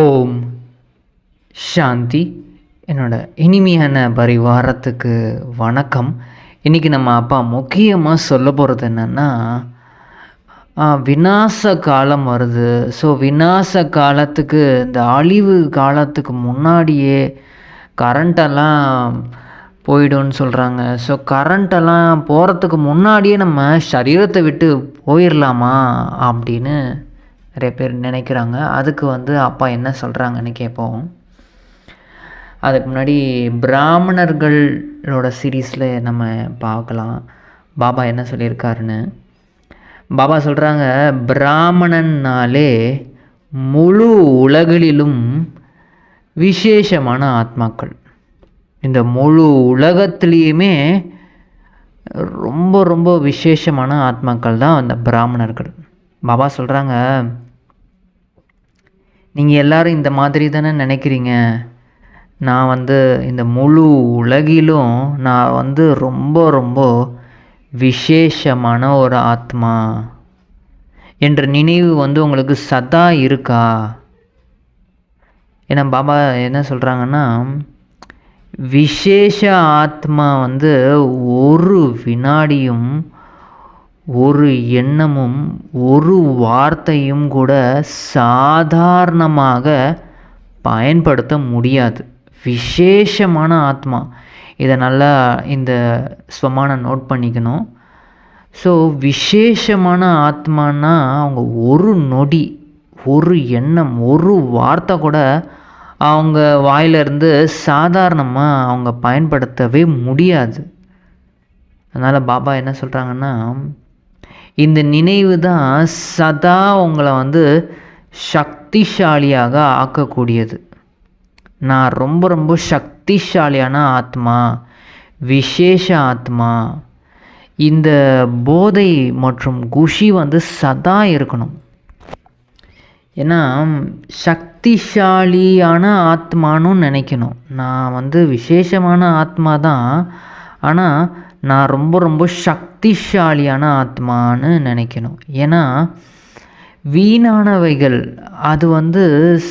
ஓம். சாந்தி. என்னோட இனிமையான பரிவாரத்துக்கு வணக்கம். இன்றைக்கி நம்ம அப்பா முக்கியமாக சொல்ல போகிறது என்னென்னா விநாச காலம் வருது. ஸோ விநாச காலத்துக்கு இந்த அழிவு காலத்துக்கு முன்னாடியே கரண்ட்டெல்லாம் போயிடும்னு சொல்கிறாங்க ஸோ கரண்ட்டெல்லாம் போகிறதுக்கு முன்னாடியே நம்ம சரீரத்தை விட்டு போயிடலாமா அப்படின்னு நிறைய பேர் நினைக்கிறாங்க. அதுக்கு வந்து அப்பா என்ன சொல்கிறாங்கன்னு கேட்போம் அதுக்கு முன்னாடி பிராமணர்களோட சீரீஸில் நம்ம பார்க்கலாம். பாபா என்ன சொல்லியிருக்காருன்னு. பாபா சொல்கிறாங்க பிராமணன்னாலே முழு உலகிலும் விசேஷமான ஆத்மாக்கள். இந்த முழு உலகத்துலேயுமே ரொம்ப ரொம்ப விசேஷமான ஆத்மாக்கள் தான் அந்த பிராமணர்கள். பாபா சொல்கிறாங்க நீங்கள் எல்லோரும் இந்த மாதிரி தானே நினைக்கிறீங்க? நான் வந்து இந்த முழு உலகிலும் நான் வந்து ரொம்ப ரொம்ப விசேஷமான ஒரு ஆத்மா. என்ற நினைவு வந்து உங்களுக்கு சதா இருக்கா? ஏன்னா பாபா என்ன சொல்கிறாங்கன்னா விசேஷ ஆத்மா வந்து ஒரு வினாடியும் ஒரு எண்ணமும் ஒரு வார்த்தையும் கூட சாதாரணமாக பயன்படுத்த முடியாது. விசேஷமான ஆத்மா. இதை நல்லா இந்த ஸ்வமான நோட் பண்ணிக்கணும். ஸோ விசேஷமான ஆத்மானா அவங்க ஒரு நொடி ஒரு எண்ணம் ஒரு வார்த்தை கூட அவங்க வாயிலிருந்து சாதாரணமாக அவங்க பயன்படுத்தவே முடியாது. அதனால் பாபா என்ன சொல்கிறாங்கன்னா இந்த நினைவு தான் சதா உங்களை வந்து சக்திசாலியாக ஆக்கக்கூடியது. நான் ரொம்ப ரொம்ப சக்திசாலியான ஆத்மா விசேஷ ஆத்மா. இந்த போதை மற்றும் குஷி வந்து சதா இருக்கணும். ஏன்னா சக்திசாலியான ஆத்மானும் நினைக்கணும். நான் வந்து விசேஷமான ஆத்மா தான். ஆனால் நான் ரொம்ப ரொம்ப சக்திசாலியான ஆத்மான்னு நினைக்கணும். ஏன்னா வீணானவைகள் அது வந்து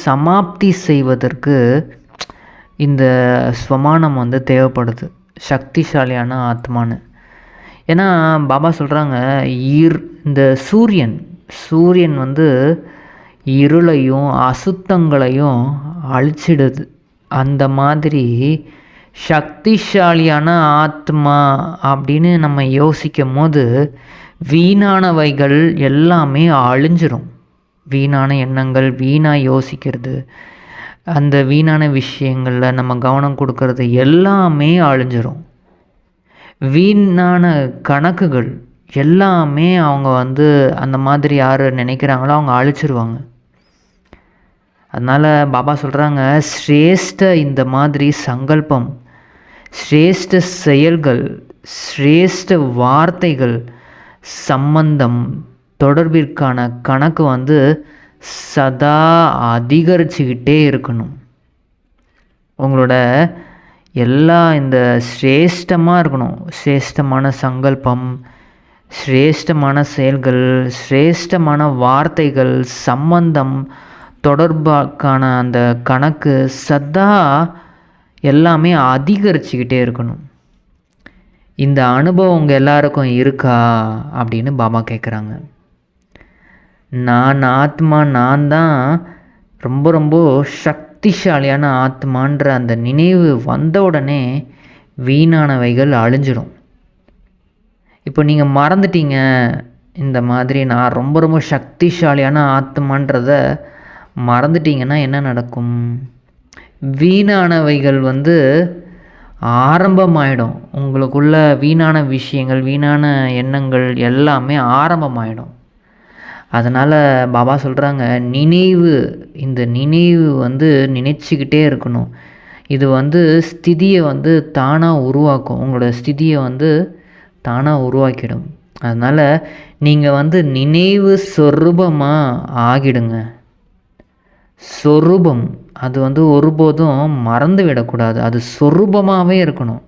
சமாப்தி செய்வதற்கு இந்த ஸ்வமானம் வந்து தேவைப்படுது. சக்திசாலியான ஆத்மான்னு. ஏன்னா பாபா சொல்கிறாங்க ஈர் இந்த சூரியன் சூரியன் வந்து இருளையும் அசுத்தங்களையும் அழிச்சிடுது. அந்த மாதிரி சக்திசாலியான ஆத்மா அப்படின்னு நம்ம யோசிக்கும் போது வீணானவைகள் எல்லாமே அழிஞ்சிரும். வீணான எண்ணங்கள் வீணாக யோசிக்கிறது அந்த வீணான விஷயங்களில் நம்ம கவனம் கொடுக்கறது எல்லாமே அழிஞ்சிரும். வீணான கணக்குகள் எல்லாமே அவங்க வந்து அந்த மாதிரி யார் நினைக்கிறாங்களோ அவங்க அழிச்சிருவாங்க. அதனால் பாபா சொல்கிறாங்க ஸ்ரேஷ்ட இந்த மாதிரி சங்கல்பம் சிரேஷ்ட செயல்கள் சிரேஷ்ட வார்த்தைகள் சம்பந்தம் தொடர்பிற்கான கணக்கு வந்து சதா அதிகரிச்சுக்கிட்டே இருக்கணும். உங்களோட எல்லா இந்த சிரேஷ்டமாக இருக்கணும். சிரேஷ்டமான சங்கல்பம் சிரேஷ்டமான செயல்கள் சிரேஷ்டமான வார்த்தைகள் சம்பந்தம் தொடர்பாக்கான அந்த கணக்கு சதா எல்லாமே அதிகரிச்சுக்கிட்டே இருக்கணும். இந்த அனுபவம் உங்கள் எல்லாருக்கும் இருக்கா? அப்படின்னு பாபா கேட்குறாங்க நான் ஆத்மா நான் தான் ரொம்ப ரொம்ப சக்திசாலியான ஆத்மான்ற அந்த நினைவு வந்த உடனே வீணானவைகள் அழிஞ்சிடும். இப்போ நீங்கள் மறந்துட்டீங்க. இந்த மாதிரி நான் ரொம்ப ரொம்ப சக்திசாலியான ஆத்மான்றத மறந்துட்டீங்கன்னா என்ன நடக்கும்? வீணானவைகள் வந்து ஆரம்பமாயிடும். உங்களுக்குள்ள வீணான விஷயங்கள் வீணான எண்ணங்கள் எல்லாமே ஆரம்பமாயிடும். அதனால் பாபா சொல்கிறாங்க நினைவு இந்த நினைவு வந்து நினைச்சிக்கிட்டே இருக்கணும். இது வந்து ஸ்திதியை வந்து தானாக உருவாக்கும். உங்களோட ஸ்திதியை வந்து தானாக உருவாக்கிடும். அதனால் நீங்கள் வந்து நினைவு சொரூபமாக ஆகிடுங்க. சொரூபம். அது வந்து ஒருபோதும் மறந்து விடக்கூடாது அது சொரூபமாகவே இருக்கணும்.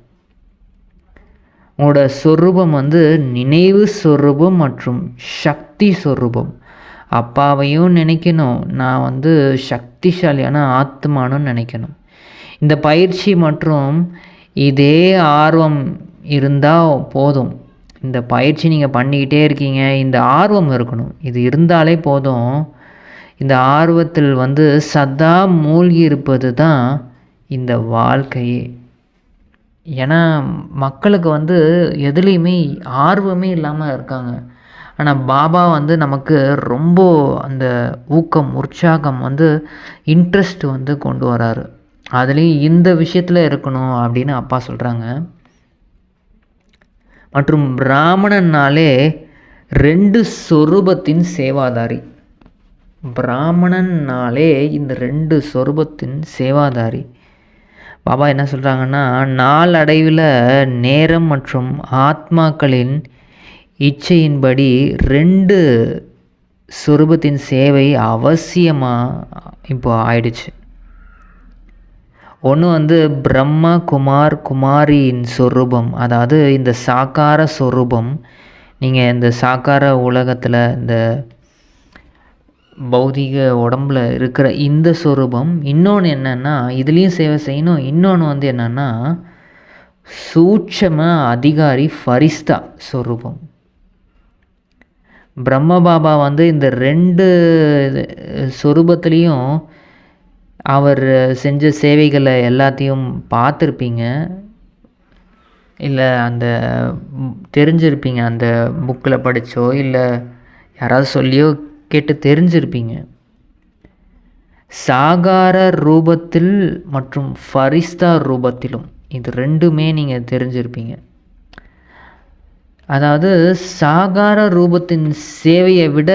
உங்களோட சொரூபம் வந்து நினைவு சொரூபம் மற்றும் சக்தி சொரூபம். அப்பாவையும் நினைக்கணும். நான் வந்து சக்திசாலியான ஆத்மானு நினைக்கணும். இந்த பயிற்சி மற்றும் இதே ஆர்வம் இருந்தால் போதும். இந்த பயிற்சி நீங்கள் பண்ணிக்கிட்டே இருக்கீங்க. இந்த ஆர்வம் இருக்கணும். இது இருந்தாலே போதும். இந்த ஆர்வத்தில் வந்து சதா மூழ்கி இருப்பது தான் இந்த வாழ்க்கையே ஏன்னா மக்களுக்கு வந்து எதுலேயுமே ஆர்வமே இல்லாமல் இருக்காங்க. ஆனால் பாபா வந்து நமக்கு ரொம்ப அந்த ஊக்கம் உற்சாகம் வந்து இன்ட்ரெஸ்ட் வந்து கொண்டு வராரு. அதுலேயும் இந்த விஷயத்தில் இருக்கணும் அப்படின்னு அப்பா சொல்கிறாங்க மற்றும் பிராமணன்னாலே ரெண்டு சொரூபத்தின் சேவாதாரி. பிராமணன்னாலே இந்த ரெண்டு சொரூபத்தின் சேவாதாரி. பாபா என்ன சொல்கிறாங்கன்னா நாளடைவில் நேரம் மற்றும் ஆத்மாக்களின் இச்சையின்படி ரெண்டு சொரூபத்தின் சேவை அவசியமாக இப்போ ஆயிடுச்சு. ஒன்று வந்து பிரம்ம குமார் குமாரியின் சொரூபம். அதாவது இந்த சாக்கார சொரூபம். நீங்கள் இந்த சாக்கார உலகத்தில் இந்த பௌதிக உடம்புல இருக்கிற இந்த சொரூபம் இன்னொன்று என்னென்னா இதுலேயும் சேவை செய்யணும் இன்னொன்று வந்து என்னென்னா சூட்சம அதிகாரி ஃபரிஸ்தா சொரூபம். பிரம்ம பாபா வந்து இந்த ரெண்டு சொரூபத்துலேயும் அவர் செஞ்ச சேவைகளை எல்லாத்தையும் பார்த்துருப்பீங்க. இல்லை அந்த தெரிஞ்சிருப்பீங்க அந்த புக்கில் படித்தோ இல்லை யாராவது சொல்லியோ கேட்டு தெரிஞ்சிருப்பீங்க. சாகார ரூபத்தில் மற்றும் ஃபரிஸ்தா ரூபத்திலும் இது ரெண்டுமே நீங்கள் தெரிஞ்சிருப்பீங்க. அதாவது சாகார ரூபத்தின் சேவையை விட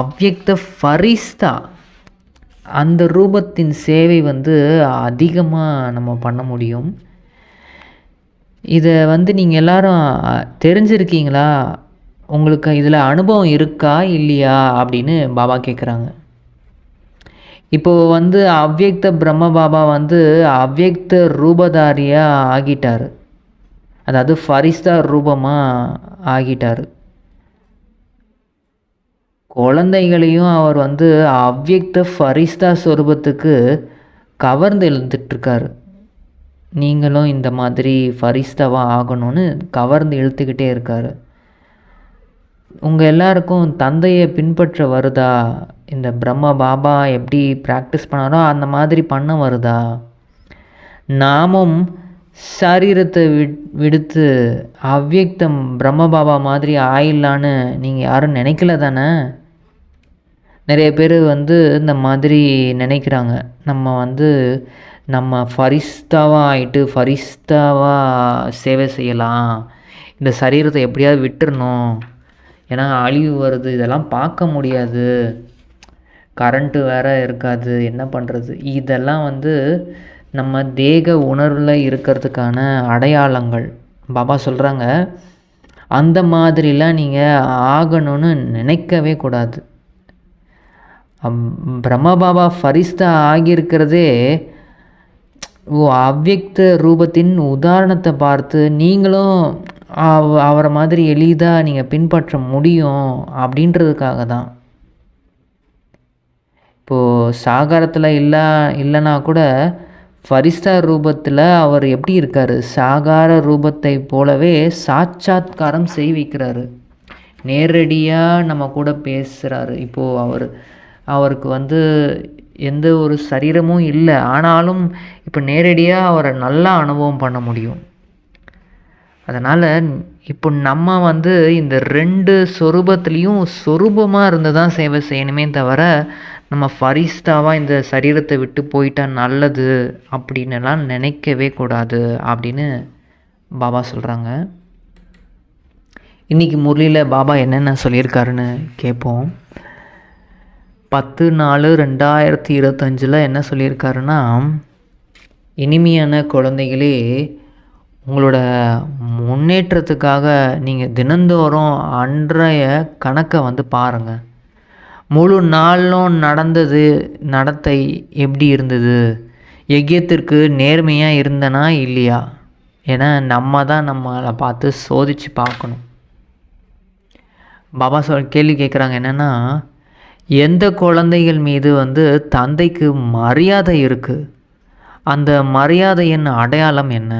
அவ்யக்த ஃபரிஸ்தா அந்த ரூபத்தின் சேவை வந்து அதிகமாக நம்ம பண்ண முடியும். இதை வந்து நீங்கள் எல்லாரும் தெரிஞ்சிருக்கீங்களா? உங்களுக்கு இதில் அனுபவம் இருக்கா இல்லையா அப்படின்னு பாபா கேட்குறாங்க இப்போது வந்து அவ்யக்த பிரம்ம பாபா வந்து அவ்யக்த ரூபதாரியாக ஆகிட்டார். அதாவது ஃபரிஸ்தா ரூபமாக ஆகிட்டார். குழந்தைகளையும் அவர் வந்து அவ்யக்த ஃபரிஸ்தா சொரூபத்துக்கு கவர்ந்து எழுந்துட்டுருக்காரு நீங்களும் இந்த மாதிரி ஃபரிஸ்தாவாக ஆகணும்னு கவர்ந்து இழுத்துக்கிட்டே இருக்கார். உங்கள் எல்லாருக்கும் தந்தையை பின்பற்ற வருதா? இந்த பிரம்ம பாபா எப்படி ப்ராக்டிஸ் பண்ணாரோ அந்த மாதிரி பண்ண வருதா? நாமும் சரீரத்தை விட் விடுத்து அவ்வியக்தம் பிரம்ம பாபா மாதிரி ஆயிடலான்னு நீங்கள் யாரும் நினைக்கல தானே? நிறைய பேர் வந்து இந்த மாதிரி நினைக்கிறாங்க. நம்ம வந்து நம்ம ஃபரிஸ்தாவாக ஆகிட்டு ஃபரிஸ்தாவாக சேவை செய்யலாம். இந்த சரீரத்தை எப்படியாவது விட்டுறணும். ஏன்னா அழிவு வருது. இதெல்லாம் பார்க்க முடியாது. கரண்ட்டு வேறு இருக்காது. என்ன பண்ணுறது இதெல்லாம் வந்து நம்ம தேக உணர்வில் இருக்கிறதுக்கான அடையாளங்கள். பாபா சொல்கிறாங்க அந்த மாதிரிலாம் நீங்கள் ஆகணும்னு நினைக்கவே கூடாது. பிரம்ம பாபா ஃபரிஸ்தா ஆகியிருக்கிறதே ஓ அவ்யக்த ரூபத்தின் உதாரணத்தை பார்த்து நீங்களும் அவரை மாதிரி எளிதாக நீங்கள் பின்பற்ற முடியும் அப்படின்றதுக்காக தான். இப்போது சாகாரத்தில் இல்லை இல்லைனா கூட ஃபரிஸ்தா ரூபத்தில் அவர் எப்படி இருக்கார்? சாகார ரூபத்தை போலவே சாட்சாத்காரம் செய்விக்கிறாரு நேரடியாக நம்ம கூட பேசுகிறாரு இப்போது அவர் அவருக்கு வந்து எந்த ஒரு சரீரமும் இல்லை. ஆனாலும் இப்போ நேரடியாக அவரை நல்லா அனுபவம் பண்ண முடியும். அதனால் இப்போ நம்ம வந்து இந்த ரெண்டு சொரூபத்துலேயும் சொரூபமாக இருந்து தான் சேவை செய்யணுமே தவிர நம்ம ஃபரிஸ்தாவாக இந்த சரீரத்தை விட்டு போயிட்டா நல்லது அப்படின்னுலாம் நினைக்கவே கூடாது அப்படின்னு பாபா சொல்கிறாங்க இன்றைக்கி முரளியில் பாபா என்னென்ன சொல்லியிருக்காருன்னு கேட்போம். பத்து நாலு ரெண்டாயிரத்தி இருபத்தஞ்சில் என்ன சொல்லியிருக்காருன்னா இனிமையான குழந்தைகளே உங்களோட முன்னேற்றத்துக்காக நீங்கள் தினந்தோறும் அன்றைய கணக்கை வந்து பாருங்கள் முழு நாளும் நடந்தது நடத்தை எப்படி இருந்தது? எக்கியத்திற்கு நேர்மையாக இருந்தனா இல்லையா? ஏன்னா நம்ம தான் நம்மளை பார்த்து சோதித்து பார்க்கணும். பாபா சொல் கேள்வி கேட்குறாங்க என்னென்னா எந்த குழந்தைகள் மீது வந்து தந்தைக்கு மரியாதை இருக்குது அந்த மரியாதையின் அடையாளம் என்ன?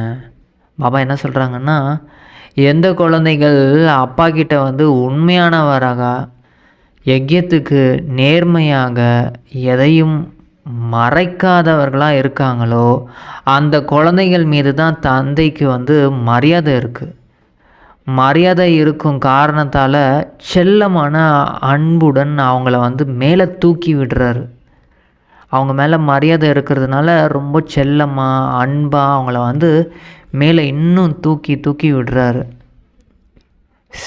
பாபா என்ன சொல்கிறாங்கன்னா எந்த குழந்தைகள் அப்பா கிட்ட வந்து உண்மையானவராக யஜ்யத்துக்கு நேர்மையாக எதையும் மறைக்காதவர்களாக இருக்காங்களோ அந்த குழந்தைகள் மீது தான் தந்தைக்கு வந்து மரியாதை இருக்குது மரியாதை இருக்கும் காரணத்தால் செல்லமான அன்புடன் அவங்கள வந்து மேலே தூக்கி விடுறாரு. அவங்க மேலே மரியாதை இருக்கிறதுனால ரொம்ப செல்லமாக அன்பாக அவங்கள வந்து மேலே இன்னும் தூக்கி தூக்கி விடுறாரு.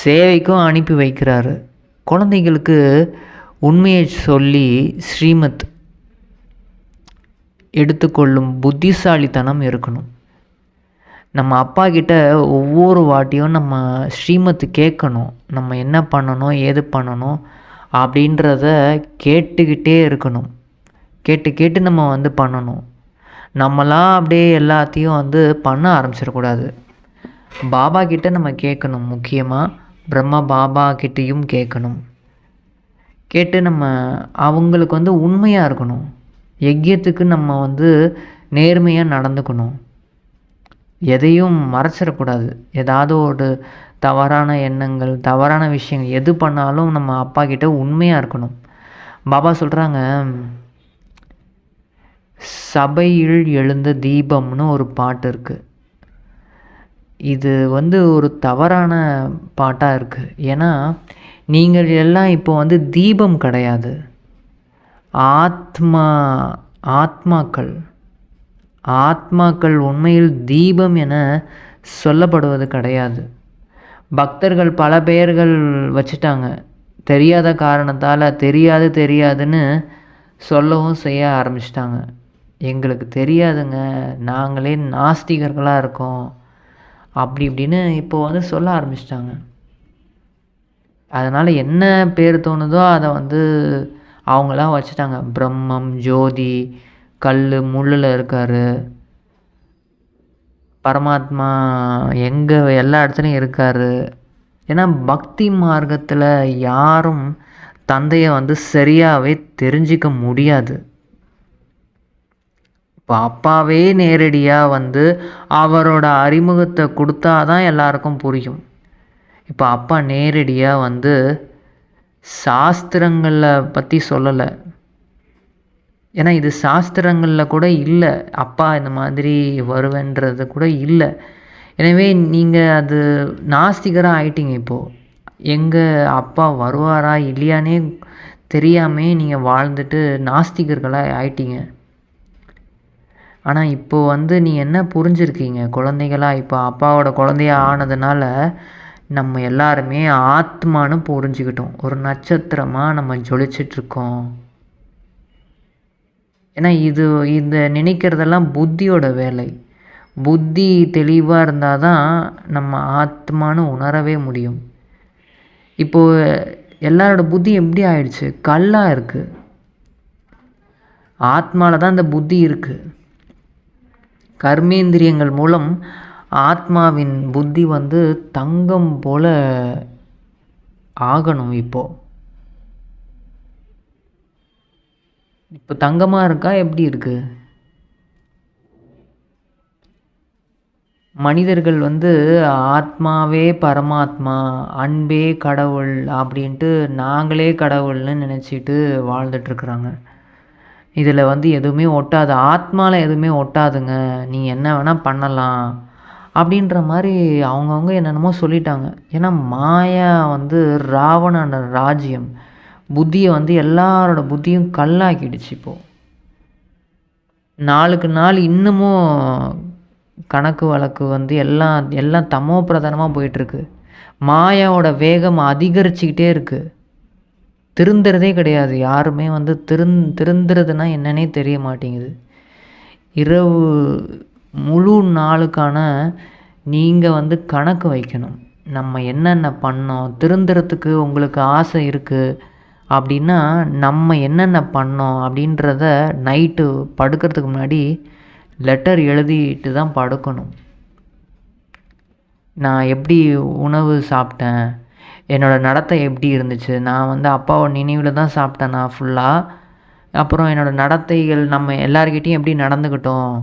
சேவைக்கும் அனுப்பி வைக்கிறாரு. குழந்தைங்களுக்கு உண்மையை சொல்லி ஸ்ரீமத் எடுத்துக்கொள்ளும் புத்திசாலித்தனம் இருக்கணும். நம்ம அப்பா கிட்ட ஒவ்வொரு வாட்டியும் நம்ம ஸ்ரீமத் கேட்கணும். நம்ம என்ன பண்ணணும் ஏது பண்ணணும் அப்படின்றத கேட்டுக்கிட்டே இருக்கணும். கேட்டு கேட்டு நம்ம வந்து பண்ணணும். நம்மளாம் அப்படியே எல்லாத்தையும் வந்து பண்ண ஆரம்பிச்சிடக்கூடாது. பாபா கிட்ட நம்ம கேட்கணும் முக்கியமாக பிரம்மா பாபா கிட்டேயும் கேட்கணும். கேட்டு நம்ம அவங்களுக்கு வந்து உண்மையாக இருக்கணும். யஜ்யத்துக்கு நம்ம வந்து நேர்மையாக நடந்துக்கணும். எதையும் மறைச்சிடக்கூடாது. ஏதாவது ஒரு தவறான எண்ணங்கள் தவறான விஷயங்கள் எது பண்ணாலும் நம்ம அப்பா கிட்ட உண்மையாக இருக்கணும். பாபா சொல்கிறாங்க சபையில் எழுந்த தீபம்னு ஒரு பாட்டு இருக்குது இது வந்து ஒரு தவறான பாட்டாக இருக்குது ஏன்னா நீங்கள் எல்லாம் இப்போ வந்து தீபம் கிடையாது. ஆத்மா ஆத்மாக்கள். ஆத்மாக்கள் உண்மையில் தீபம் என சொல்லப்படுவது கிடையாது. பக்தர்கள் பல பெயர்கள் வச்சுட்டாங்க. தெரியாத காரணத்தால் தெரியாது தெரியாதுன்னு சொல்லவும் செய்ய ஆரம்பிச்சிட்டாங்க. எங்களுக்கு தெரியாதுங்க. நாங்களே நாஸ்திகர்களாக இருக்கோம். அப்படி இப்படின்னு இப்போ வந்து சொல்ல ஆரம்பிச்சிட்டாங்க. அதனால் என்ன பேர் தோணுதோ அதை வந்து அவங்களாம் வச்சுட்டாங்க. பிரம்மம் ஜோதி கல் முள்ளில் இருக்கார். பரமாத்மா எங்கே எல்லா இடத்துலையும் இருக்கார். ஏன்னா பக்தி மார்க்கத்தில் யாரும் தந்தையை வந்து சரியாகவே தெரிஞ்சிக்க முடியாது. இப்போ அப்பாவே நேரடியாக வந்து அவரோட அறிமுகத்தை கொடுத்தா தான் எல்லாருக்கும் புரியும். இப்போ அப்பா நேரடியாக வந்து சாஸ்திரங்களில் பற்றி சொல்லலை. ஏன்னா இது சாஸ்திரங்களில் கூட இல்லை. அப்பா இந்த மாதிரி வருவேன்றது கூட இல்லை. எனவே நீங்கள் அது நாஸ்திகராக ஆயிட்டீங்க இப்போது எங்கள் அப்பா வருவாரா இல்லையானே தெரியாமே நீங்கள் வாழ்ந்துட்டு நாஸ்திகர்களாக ஆயிட்டீங்க. ஆனால் இப்போ வந்து நீ என்ன புரிஞ்சிருக்கீங்க? குழந்தைகளாக இப்போ அப்பாவோட குழந்தையா ஆனதுனால நம்ம எல்லாருமே ஆத்மான்னு புரிஞ்சுக்கிட்டோம். ஒரு நட்சத்திரமாக நம்ம ஜொலிச்சிட்ருக்கோம். ஏன்னா இது இந்த நினைக்கிறதெல்லாம் புத்தியோட வேலை. புத்தி தெளிவாக இருந்தால் தான் நம்ம ஆத்மான்னு உணரவே முடியும். இப்போது எல்லாரோட புத்தி எப்படி ஆயிடுச்சு? கல்லாக இருக்குது ஆத்மாவில் தான் இந்த புத்தி இருக்குது கர்மேந்திரியங்கள் மூலம் ஆத்மாவின் புத்தி வந்து தங்கம் போல் ஆகணும் இப்போது இப்போ தங்கமாக இருக்கா? எப்படி இருக்குது மனிதர்கள் வந்து ஆத்மாவே பரமாத்மா அன்பே கடவுள் அப்படின்ட்டு நாங்களே கடவுள்னு நினச்சிட்டு வாழ்ந்துட்டுருக்குறாங்க இதில் வந்து எதுவுமே ஒட்டாது. ஆத்மாவில் எதுவுமே ஒட்டாதுங்க. நீ என்ன வேணால் பண்ணலாம் அப்படின்ற மாதிரி அவங்கவுங்க என்னென்னமோ சொல்லிட்டாங்க. ஏன்னா மாயா வந்து ராவணோட ராஜ்யம். புத்தியை வந்து எல்லாரோட புத்தியும் கல்லாக்கிடுச்சு இப்போது நாளுக்கு நாள் இன்னமும் கணக்கு வழக்கு வந்து எல்லாம் எல்லாம் தமோ பிரதானமாக போயிட்டுருக்கு. மாயாவோட வேகம் அதிகரிச்சுக்கிட்டே இருக்குது திருந்துறதே கிடையாது. யாருமே வந்து திருந் திருந்துறதுனா என்னன்னே தெரிய மாட்டேங்குது. இரவு முழு நாளுக்கான நீங்கள் வந்து கணக்கு வைக்கணும். நம்ம என்னென்ன பண்ணோம்? திருந்துறதுக்கு உங்களுக்கு ஆசை இருக்குது அப்படின்னா நம்ம என்னென்ன பண்ணோம்? அப்படின்றத நைட்டு படுக்கிறதுக்கு முன்னாடி லெட்டர் எழுதிட்டு தான் படுக்கணும். நான் எப்படி உணவு சாப்பிட்டேன்? என்னோடய நடத்தை எப்படி இருந்துச்சு? நான் வந்து அப்பாவோட நினைவில் தான் சாப்பிட்டேன் நான் ஃபுல்லாக அப்புறம் என்னோடய நடத்தைகள் நம்ம எல்லார்கிட்டேயும் எப்படி நடந்துக்கிட்டோம்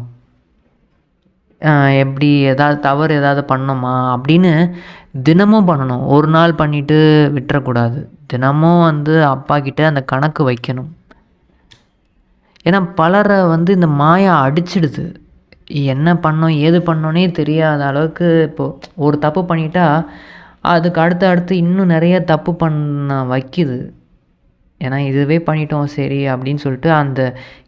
எப்படி ஏதாவது தவறு ஏதாவது பண்ணோமா? அப்படின்னு தினமும் பண்ணணும். ஒரு நாள் பண்ணிவிட்டு விட்டுறக்கூடாது. தினமும் வந்து அப்பா கிட்ட அந்த கணக்கு வைக்கணும். ஏன்னா பலரை வந்து இந்த மாயா அடிச்சிடுது. என்ன பண்ணோம் ஏது பண்ணோன்னே தெரியாத அளவுக்கு இப்போது ஒரு தப்பு பண்ணிட்டா அதுக்கு அடுத்து அடுத்து இன்னும் நிறைய தப்பு பண்ண வைக்கிது. ஏன்னா இதுவே பண்ணிட்டோம் சரி அப்படின்னு சொல்லிட்டு அந்த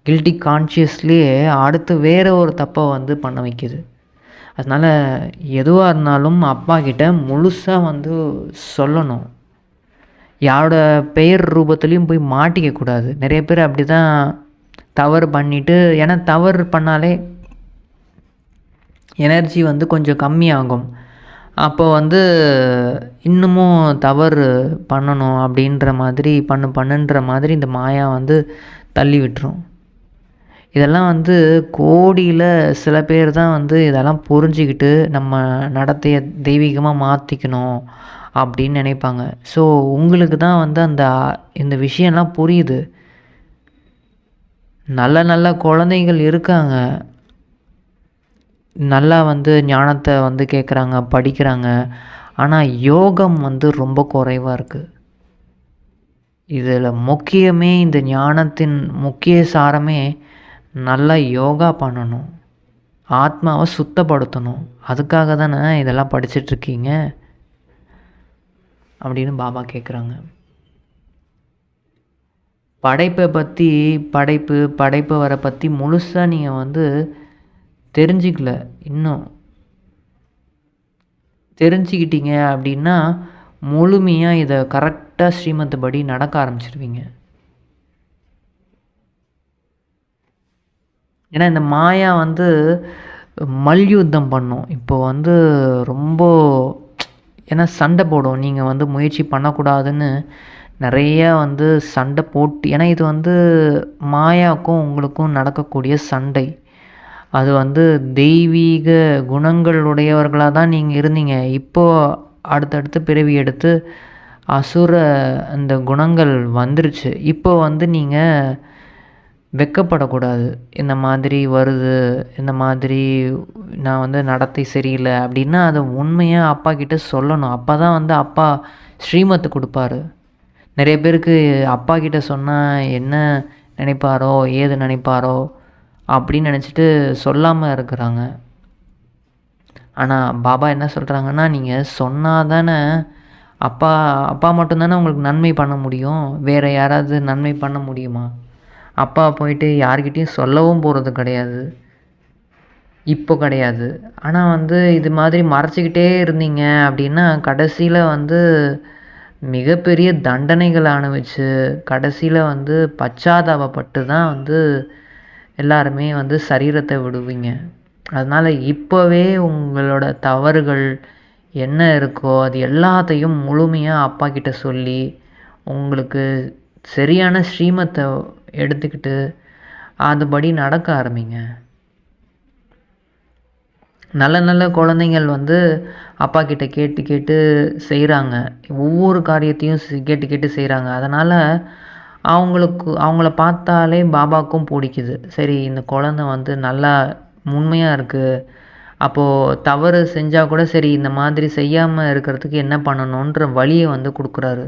கில்ட்டி கான்ஷியஸ்லேயே அடுத்து வேறு ஒரு தப்பை வந்து பண்ண வைக்கிது. அதனால் எதுவாக இருந்தாலும் அப்பா கிட்ட முழுசாக வந்து சொல்லணும். யாரோட பெயர் ரூபத்துலேயும் போய் மாட்டிக்கக்கூடாது நிறைய பேர் அப்படி தான் தவறு பண்ணிவிட்டு ஏன்னா தவறு பண்ணாலே எனர்ஜி வந்து கொஞ்சம் கம்மியாகும். அப்போ வந்து இன்னமும் தவறு பண்ணணும் அப்படின்ற மாதிரி பண்ணு பண்ணுன்ற மாதிரி இந்த மாயா வந்து தள்ளி விட்டுரும். இதெல்லாம் வந்து கோடியில் சில பேர் தான் வந்து இதெல்லாம் புரிஞ்சிக்கிட்டு நம்ம நடத்தையை தெய்வீகமாக மாற்றிக்கணும் அப்படின்னு நினைப்பாங்க. ஸோ உங்களுக்கு தான் வந்து அந்த இந்த விஷயம்லாம் புரியுது. நல்ல நல்ல குழந்தைகள் இருக்காங்க. நல்லா வந்து ஞானத்தை வந்து கேட்குறாங்க படிக்கிறாங்க. ஆனால் யோகம் வந்து ரொம்ப குறைவாக இருக்குது இதில் முக்கியமே இந்த ஞானத்தின் முக்கிய சாரமே நல்லா யோகா பண்ணணும். ஆத்மாவை சுத்தப்படுத்தணும். அதுக்காக தானே இதெல்லாம் படிச்சிட்ருக்கீங்க அப்படின்னு பாபா கேட்குறாங்க படைப்பை பற்றி படைப்பு படைப்பு வரை பற்றி முழுசாக நீங்கள் வந்து தெரிஞ்சிக்கல இன்னும். தெரிஞ்சுக்கிட்டீங்க அப்படின்னா முழுமையாக இதை கரெக்டாக ஸ்ரீமத்து படி நடக்க ஆரம்பிச்சிருவீங்க. ஏன்னா இந்த மாயா வந்து மல்யுத்தம் பண்ணும். இப்போ வந்து ரொம்ப ஏன்னா சண்டை போடும். நீங்கள் வந்து முயற்சி பண்ணக்கூடாதுன்னு நிறைய வந்து சண்டை போட்டு. ஏன்னா இது வந்து மாயாவுக்கும் உங்களுக்கும் நடக்கக்கூடிய சண்டை. அது வந்து தெய்வீக குணங்கள் உடையவர்களாக தான் நீங்கள் இருந்தீங்க. இப்போது அடுத்தடுத்து பிறவி எடுத்து அசுர அந்த குணங்கள் வந்துருச்சு. இப்போ வந்து நீங்கள் வெக்கப்படக்கூடாது. இந்த மாதிரி வருது இந்த மாதிரி நான் வந்து நடத்தை சரியில்லை அப்படின்னா அதை உண்மையாக அப்பா கிட்ட சொல்லணும். அப்போ தான் வந்து அப்பா ஸ்ரீமத்து கொடுப்பாரு. நிறைய பேருக்கு அப்பா கிட்ட சொன்னால் என்ன நினைப்பாரோ ஏது நினைப்பாரோ அப்படின்னு நினச்சிட்டு சொல்லாமல் இருக்கிறாங்க. ஆனால் பாபா என்ன சொல்கிறாங்கன்னா நீங்கள் சொன்னால் தானே அப்பா அப்பா மட்டும்தானே உங்களுக்கு நன்மை பண்ண முடியும். வேறு யாராவது நன்மை பண்ண முடியுமா? அப்பா போயிட்டு யார்கிட்டையும் சொல்லவும் போகிறது கிடையாது. இப்போ கிடையாது. ஆனால் வந்து இது மாதிரி மறைச்சிக்கிட்டே இருந்தீங்க அப்படின்னா கடைசியில் வந்து மிகப்பெரிய தண்டனைகள் அனுபவிச்சு கடைசியில் வந்து பச்சாதாபப்பட்டு தான் வந்து எல்லாருமே வந்து சரீரத்தை விடுவீங்க. அதனால் இப்போவே உங்களோட தவறுகள் என்ன இருக்கோ அது எல்லாத்தையும் முழுமையாக அப்பா கிட்ட சொல்லி உங்களுக்கு சரியான ஸ்ரீமத்தை எடுத்துக்கிட்டு அதுபடி நடக்க ஆரம்பிங்க. நல்ல நல்ல குழந்தைங்கள் வந்து அப்பா கிட்ட கேட்டு கேட்டு செய்கிறாங்க ஒவ்வொரு காரியத்தையும் கேட்டு கேட்டு செய்கிறாங்க அதனால் அவங்களுக்கு அவங்கள பார்த்தாலே பாபாவுக்கும் பிடிக்குது. சரி இந்த குழந்த வந்து நல்லா உண்மையாக இருக்குது அப்போது தவறு செஞ்சால் கூட சரி இந்த மாதிரி செய்யாமல் இருக்கிறதுக்கு என்ன பண்ணணுன்ற வழியை வந்து கொடுக்குறாரு.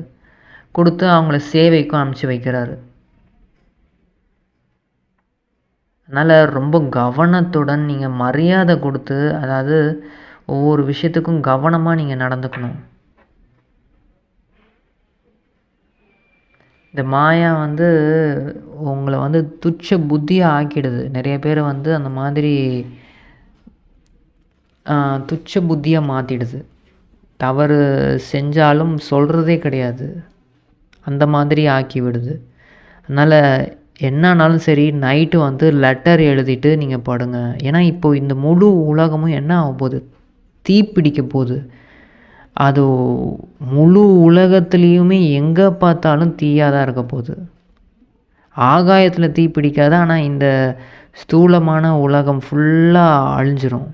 கொடுத்து அவங்கள சேவைக்கும் அனுப்பிச்சி வைக்கிறாரு. அதனால் ரொம்ப கவனத்துடன் நீங்கள் மரியாதை கொடுத்து அதாவது ஒவ்வொரு விஷயத்துக்கும் கவனமாக நீங்கள் நடந்துக்கணும். இந்த மாயா வந்து உங்களை வந்து துச்ச புத்தியாக ஆக்கிடுது. நிறைய பேர் வந்து அந்த மாதிரி துச்ச புத்தியாக மாற்றிடுது தவறு செஞ்சாலும் சொல்கிறதே கிடையாது. அந்த மாதிரி ஆக்கி விடுது. அதனால் என்னானாலும் சரி நைட்டு வந்து லெட்டர் எழுதிட்டு நீங்கள் படுங்க. ஏன்னா இப்போது இந்த முழு உலகமும் என்ன ஆக போகுது? தீப்பிடிக்க போகுது. அது முழு உலகத்துலேயுமே எங்கே பார்த்தாலும் தீயாக தான் இருக்க போகுது. ஆகாயத்தில் தீ பிடிக்காது ஆனால் இந்த ஸ்தூலமான உலகம் ஃபுல்லாக அழிஞ்சிரும்.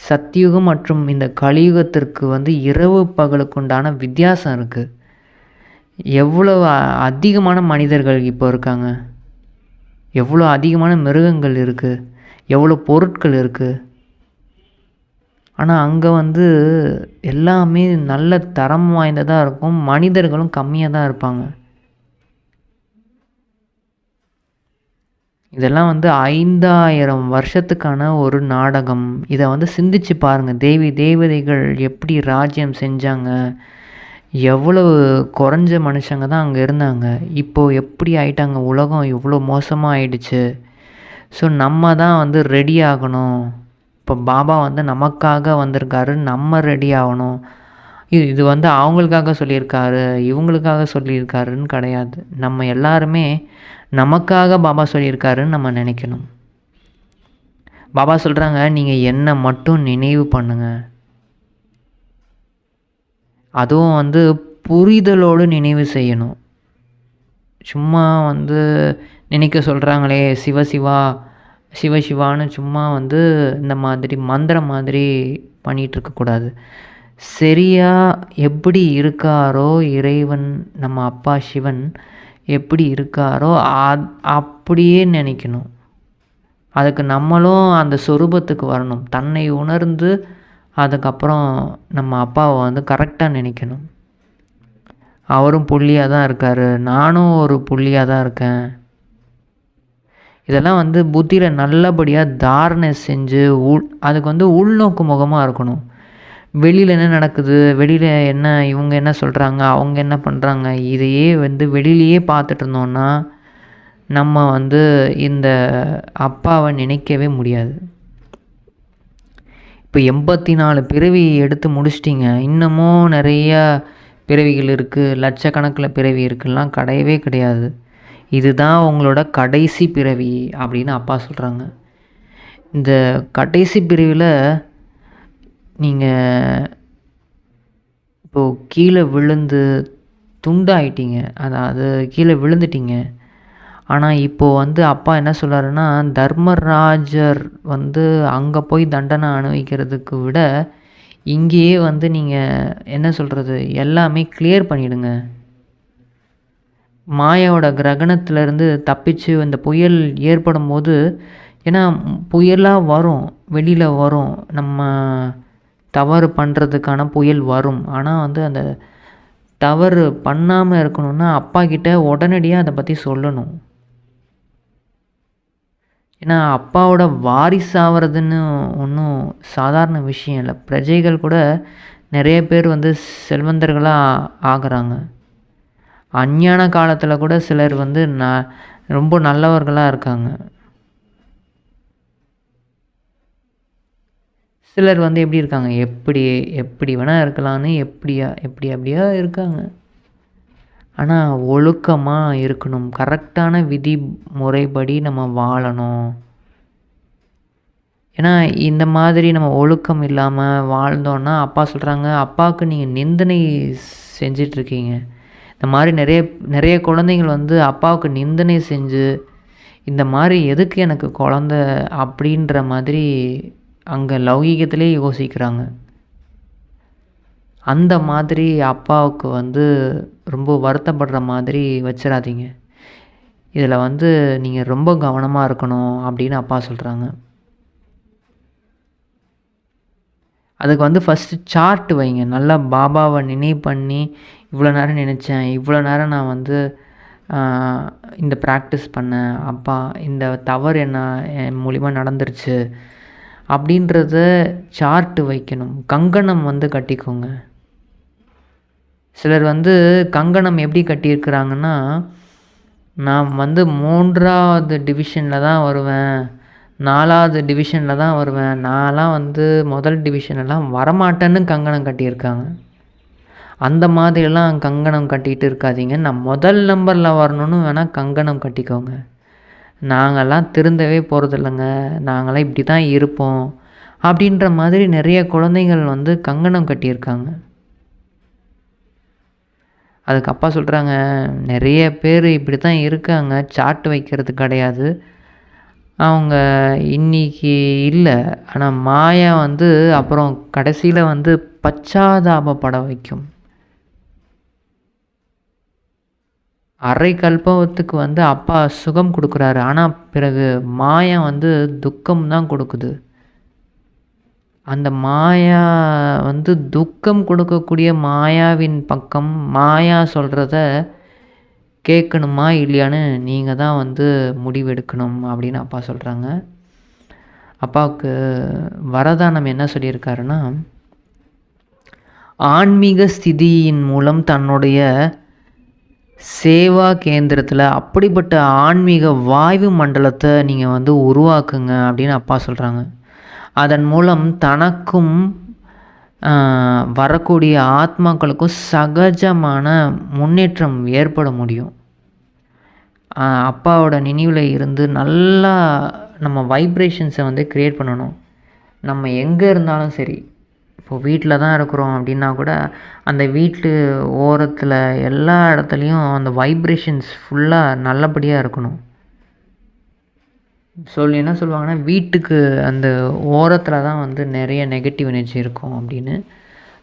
சத்தியுகம் மற்றும் இந்த கலியுகத்திற்கு வந்து இரவு பகலுக்கு உண்டான வித்தியாசம் இருக்குது எவ்வளோ அதிகமான மனிதர்கள் இப்போ இருக்காங்க. எவ்வளோ அதிகமான மிருகங்கள் இருக்குது எவ்வளோ பொருட்கள் இருக்குது ஆனால் அங்கே வந்து எல்லாமே நல்ல தரம் வாய்ந்ததாக இருக்கும். மனிதர்களும் கம்மியாக தான் இருப்பாங்க. இதெல்லாம் வந்து ஐந்தாயிரம் வருஷத்துக்கான ஒரு நாடகம். இதை வந்து சிந்திச்சு பாருங்கள் தேவி தேவதைகள் எப்படி ராஜ்யம் செஞ்சாங்க. எவ்வளவு குறைஞ்ச மனுஷங்க தான் அங்கே இருந்தாங்க. இப்போது எப்படி ஆயிட்டாங்க? உலகம் இவ்வளோ மோசமாக ஆயிடுச்சு. ஸோ நம்ம தான் வந்து ரெடி ஆகணும். இப்போ பாபா வந்து நமக்காக வந்திருக்காரு நம்ம ரெடி ஆகணும். இது இது வந்து அவங்களுக்காக சொல்லியிருக்காரு இவங்களுக்காக சொல்லியிருக்காருன்னு கிடையாது. நம்ம எல்லாருமே நமக்காக பாபா சொல்லியிருக்காருன்னு நம்ம நினைக்கணும். பாபா சொல்கிறாங்க நீங்கள் என்னை மட்டும் நினைவு பண்ணுங்க. அதுவும் வந்து புரிதலோடு நினைவு செய்யணும். சும்மா வந்து நினைக்க சொல்கிறாங்களே சிவ சிவா சிவ சிவான்னு சும்மா வந்து இந்த மாதிரி மந்திரம் மாதிரி பண்ணிகிட்டு இருக்கக்கூடாது சரியாக எப்படி இருக்காரோ இறைவன் நம்ம அப்பா சிவன் எப்படி இருக்காரோ அப்படியே நினைக்கணும். அதுக்கு நம்மளும் அந்த சொரூபத்துக்கு வரணும். தன்னை உணர்ந்து அதுக்கப்புறம் நம்ம அப்பாவை வந்து கரெக்டாக நினைக்கணும். அவரும் புள்ளியாக தான் இருக்கார். நானும் ஒரு புள்ளியாக தான் இருக்கேன். இதெல்லாம் வந்து புத்தியில் நல்லபடியாக தாரணை செஞ்சு உள் அதுக்கு வந்து உள்நோக்கு முகமாக இருக்கணும். வெளியில் என்ன நடக்குது வெளியில் என்ன இவங்க என்ன சொல்கிறாங்க அவங்க என்ன பண்ணுறாங்க இதையே வந்து வெளியிலையே பார்த்துட்டு இருந்தோன்னா நம்ம வந்து இந்த அப்பாவை நினைக்கவே முடியாது. இப்போ எண்பத்தி நாலு பிறவி எடுத்து முடிச்சிட்டிங்க. இன்னமும் நிறையா பிறவிகள் இருக்குது லட்சக்கணக்கில் பிறவி இருக்குலாம் கிடையவே கிடையாது. இதுதான் உங்களோட கடைசி பிறவி அப்படின்னு அப்பா சொல்கிறாங்க இந்த கடைசி பிரிவில் நீங்கள் இப்போது கீழே விழுந்து துண்டாயிட்டீங்க. அதாவது கீழே விழுந்துட்டீங்க. ஆனால் இப்போது வந்து அப்பா என்ன சொல்கிறாருன்னா தர்மராஜர் வந்து அங்கே போய் தண்டனை அனுபவிக்கிறதுக்கு விட இங்கேயே வந்து நீங்கள் என்ன சொல்கிறது எல்லாமே கிளியர் பண்ணிவிடுங்க மாயாவோட கிரகணத்துலேருந்து தப்பிச்சு இந்த புயல் ஏற்படும் போது ஏன்னா புயலாக வரும் வெளியில் வரும் நம்ம தவறு பண்ணுறதுக்கான புயல் வரும். ஆனால் வந்து அந்த தவறு பண்ணாமல் இருக்கணும்னா அப்பா கிட்ட உடனடியாக அதை பற்றி சொல்லணும். ஏன்னா அப்பாவோட வாரிசு ஆகிறதுன்னு ஒன்றும் சாதாரண விஷயம் இல்லை. பிரஜைகள் கூட நிறைய பேர் வந்து செல்வந்தர்களாக ஆகிறாங்க. அஞ்ஞான காலத்தில் கூட சிலர் வந்து ந ரொம்ப நல்லவர்களாக இருக்காங்க. சிலர் வந்து எப்படி இருக்காங்க? எப்படி எப்படி வேணால் இருக்கலான்னு எப்படியா எப்படி அப்படியா இருக்காங்க. ஆனால் ஒழுக்கமாக இருக்கணும். கரெக்டான விதி முறைப்படி நம்ம வாழணும். ஏன்னா இந்த மாதிரி நம்ம ஒழுக்கம் இல்லாமல் வாழ்ந்தோன்னா அப்பா சொல்கிறாங்க அப்பாவுக்கு நீங்கள் நிந்தனை செஞ்சிட்ருக்கீங்க. இந்த மாதிரி நிறைய நிறைய குழந்தைங்கள் வந்து அப்பாவுக்கு நிந்தனை செஞ்சு இந்த மாதிரி எதுக்கு எனக்கு குழந்த அப்படின்ற மாதிரி அங்கே லௌகீகத்திலே யோசிக்கிறாங்க. அந்த மாதிரி அப்பாவுக்கு வந்து ரொம்ப வருத்தப்படுற மாதிரி வச்சிடாதீங்க இதில் வந்து நீங்கள் ரொம்ப கவனமாக இருக்கணும் அப்படின்னு அப்பா சொல்கிறாங்க அதுக்கு வந்து ஃபஸ்ட்டு சார்ட் வைங்க. நல்லா பாபாவை நினைவு பண்ணி இவ்வளோ நேரம் நினச்சேன் இவ்வளோ நேரம் நான் வந்து இந்த ப்ராக்டிஸ் பண்ணேன் அப்பா இந்த தவறு என்ன என் மூலிமா நடந்துருச்சு அப்படின்றத சார்ட்டு வைக்கணும். கங்கணம் வந்து கட்டிக்கோங்க. சிலர் வந்து கங்கணம் எப்படி கட்டியிருக்கிறாங்கன்னா நான் வந்து மூன்றாவது டிவிஷனில் தான் வருவேன் நாலாவது டிவிஷனில் தான் வருவேன் நான்லாம் வந்து முதல் டிவிஷன்லாம் வரமாட்டேன்னு கங்கணம் கட்டியிருக்காங்க. அந்த மாதிரிலாம் கங்கணம் கட்டிகிட்டு இருக்காதீங்க. நான் முதல் நம்பரில் வரணும்னு வேணால் கங்கணம் கட்டிக்கோங்க. நாங்கள்லாம் திருந்தவே போகிறதில்லைங்க நாங்களாம் இப்படி தான் இருப்போம். அப்படின்ற மாதிரி நிறைய குழந்தைகள் வந்து கங்கணம் கட்டியிருக்காங்க. அதுக்கு அப்பா சொல்கிறாங்க நிறைய பேர் இப்படி தான் இருக்காங்க. சாட்டு வைக்கிறது கிடையாது. அவங்க இன்னைக்கு இல்லை. ஆனால் மாயா வந்து அப்புறம் கடைசியில் வந்து பச்சாதாபப்பட வைக்கும். அரை கல்பவத்துக்கு வந்து அப்பா சுகம் கொடுக்குறாரு. ஆனால் பிறகு மாயா வந்து துக்கம் தான் கொடுக்குது. அந்த மாயா வந்து துக்கம் கொடுக்கக்கூடிய மாயாவின் பக்கம் மாயா சொல்கிறத கேட்கணுமா இல்லையான்னு நீங்கள் தான் வந்து முடிவெடுக்கணும் அப்படின்னு அப்பா சொல்கிறாங்க அப்பாவுக்கு வரதானம் என்ன சொல்லியிருக்காருன்னா ஆன்மீக ஸ்திதியின் மூலம் தன்னுடைய சேவா கேந்திரத்தில் அப்படிப்பட்ட ஆன்மீக வாய்வு மண்டலத்தை நீங்கள் வந்து உருவாக்குங்க அப்படின்னு அப்பா சொல்கிறாங்க அதன் மூலம் தனக்கும் வரக்கூடிய ஆத்மாக்களுக்கும் சகஜமான முன்னேற்றம் ஏற்பட முடியும். அப்பாவோட நினைவில் இருந்து நல்லா நம்ம வைப்ரேஷன்ஸை வந்து க்ரியேட் பண்ணணும். நம்ம எங்கே இருந்தாலும் சரி இப்போ வீட்டில் தான் இருக்கிறோம் அப்படின்னா கூட அந்த வீட்டு ஓரத்தில் எல்லா இடத்துலையும் அந்த வைப்ரேஷன்ஸ் ஃபுல்லாக நல்லபடியாக இருக்கணும். சொல்லி என்ன சொல்லுவாங்கன்னா வீட்டுக்கு அந்த ஓரத்தில் தான் வந்து நிறைய நெகட்டிவ் எனர்ஜி இருக்கும் அப்படின்னு.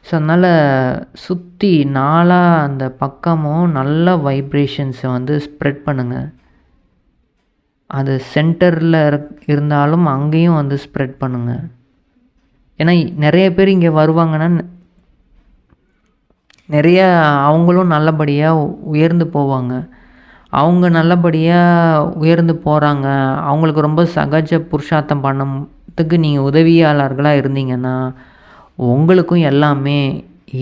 ஸோ அதனால் சுற்றி நாளாக அந்த பக்கமும் நல்ல வைப்ரேஷன்ஸை வந்து ஸ்ப்ரெட் பண்ணுங்கள் அது சென்டரில் இருந்தாலும் அங்கேயும் வந்து ஸ்ப்ரெட் பண்ணுங்கள் ஏன்னா நிறைய பேர் இங்கே வருவாங்கன்னா நிறைய அவங்களும் நல்லபடியாக உயர்ந்து போவாங்க. அவங்க நல்லபடியாக உயர்ந்து போகிறாங்க அவங்களுக்கு ரொம்ப சகஜ புருஷார்த்தம் பண்ணத்துக்கு நீங்கள் உதவியாளர்களாக இருந்தீங்கன்னா உங்களுக்கும் எல்லாமே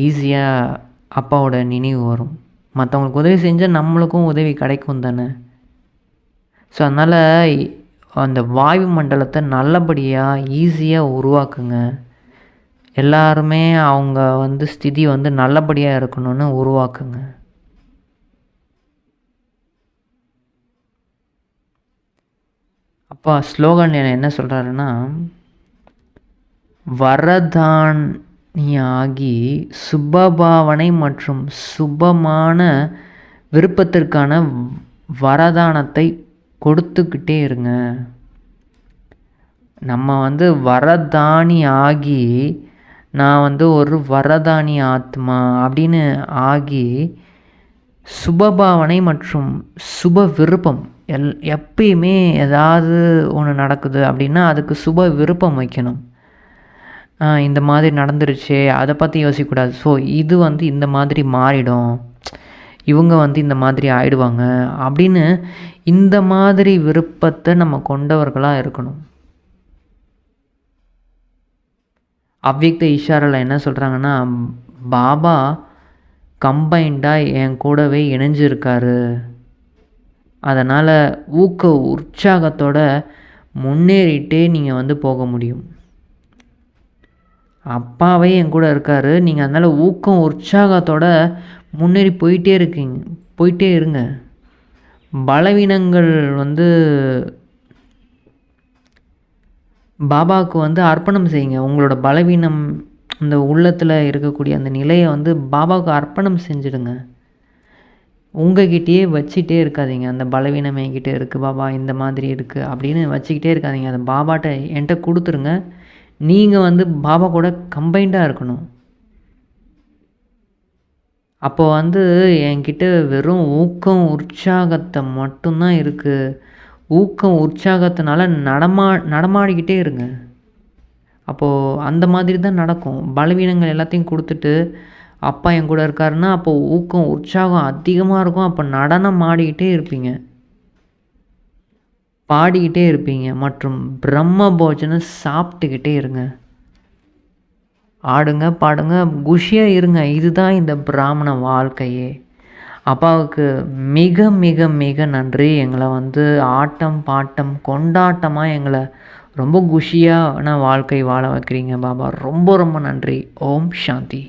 ஈஸியாக அப்பாவோட நினைவு வரும். மற்றவங்களுக்கு உதவி செஞ்சால் நம்மளுக்கும் உதவி கிடைக்கும் தானே? ஸோ அதனால் அந்த வாயு மண்டலத்தை நல்லபடியாக ஈஸியாக உருவாக்குங்க. எல்லாருமே அவங்க வந்து ஸ்திதி வந்து நல்லபடியாக இருக்கணும்னு உருவாக்குங்க. அப்பா ஸ்லோகன் என்ன சொல்கிறாருன்னா வரதானியாகி சுபபாவனை மற்றும் சுபமான விருப்பத்திற்கான வரதானத்தை கொடுத்துக்கிட்டே இருங்க. நம்ம வந்து வரதானி ஆகி நான் வந்து ஒரு வரதானி ஆத்மா அப்படின்னு ஆகி சுபபாவனை மற்றும் சுப விருப்பம் எல் எப்பயுமே ஏதாவது ஒன்று நடக்குது அப்படின்னா அதுக்கு சுப விருப்பம் வைக்கணும். இந்த மாதிரி நடந்துருச்சு அதை பற்றி யோசிக்கக்கூடாது. ஸோ இது வந்து இந்த மாதிரி மாறிடும். இவங்க வந்து இந்த மாதிரி ஆயிடுவாங்க அப்படின்னு இந்த மாதிரி விருப்பத்தை நம்ம கொண்டவர்களாக இருக்கணும். அவ்வியக்த இஷாரில் என்ன சொல்கிறாங்கன்னா பாபா கம்பைண்டாக என் கூடவே இணைஞ்சிருக்காரு. அதனால் ஊக்க உற்சாகத்தோட முன்னேறிட்டே நீங்கள் வந்து போக முடியும். அப்பாவே என் கூட இருக்கார். நீங்கள் அதனால் ஊக்கம் உற்சாகத்தோட முன்னேறி போயிட்டே இருக்கீங்க போயிட்டே இருங்க. பலவீனங்கள் வந்து பாபாவுக்கு வந்து அர்ப்பணம் செய்யுங்க. உங்களோட பலவீனம் அந்த உள்ளத்தில் இருக்கக்கூடிய அந்த நிலையை வந்து பாபாவுக்கு அர்ப்பணம் செஞ்சுடுங்க. உங்ககிட்டயே வச்சுட்டே இருக்காதீங்க. அந்த பலவீனம் என்கிட்ட இருக்குது பாபா இந்த மாதிரி இருக்குது அப்படின்னு வச்சுக்கிட்டே இருக்காதீங்க. அதை பாபாட்ட என்கிட்ட கொடுத்துருங்க. நீங்கள் வந்து பாபா கூட கம்பைண்டாக இருக்கணும். அப்போ வந்து என்கிட்ட வெறும் ஊக்கம் உற்சாகத்தை மட்டும்தான் இருக்குது ஊக்கம் உற்சாகத்தினால நடமா நடமாடிக்கிட்டே இருங்க. அப்போது அந்த மாதிரி தான் நடக்கும். பலவீனங்கள் எல்லாத்தையும் கொடுத்துட்டு அப்பா என் கூட இருக்காருன்னா அப்போ ஊக்கம் உற்சாகம் அதிகமாக இருக்கும். அப்போ நடனம் ஆடிக்கிட்டே இருப்பீங்க. பாடிக்கிட்டே இருப்பீங்க. மற்றும் பிரம்ம போஜனம் சாப்பிட்டுக்கிட்டே இருங்க. ஆடுங்க பாடுங்க குஷியாக இருங்க. இதுதான் இந்த பிராமண வாழ்க்கையே. அப்பாவுக்கு மிக மிக மிக நன்றி. எங்களை வந்து ஆட்டம் பாட்டம் கொண்டாட்டமாக எங்களை ரொம்ப குஷியான வாழ்க்கை வாழ வைக்கிறீங்க பாபா. ரொம்ப ரொம்ப நன்றி. ஓம் சாந்தி.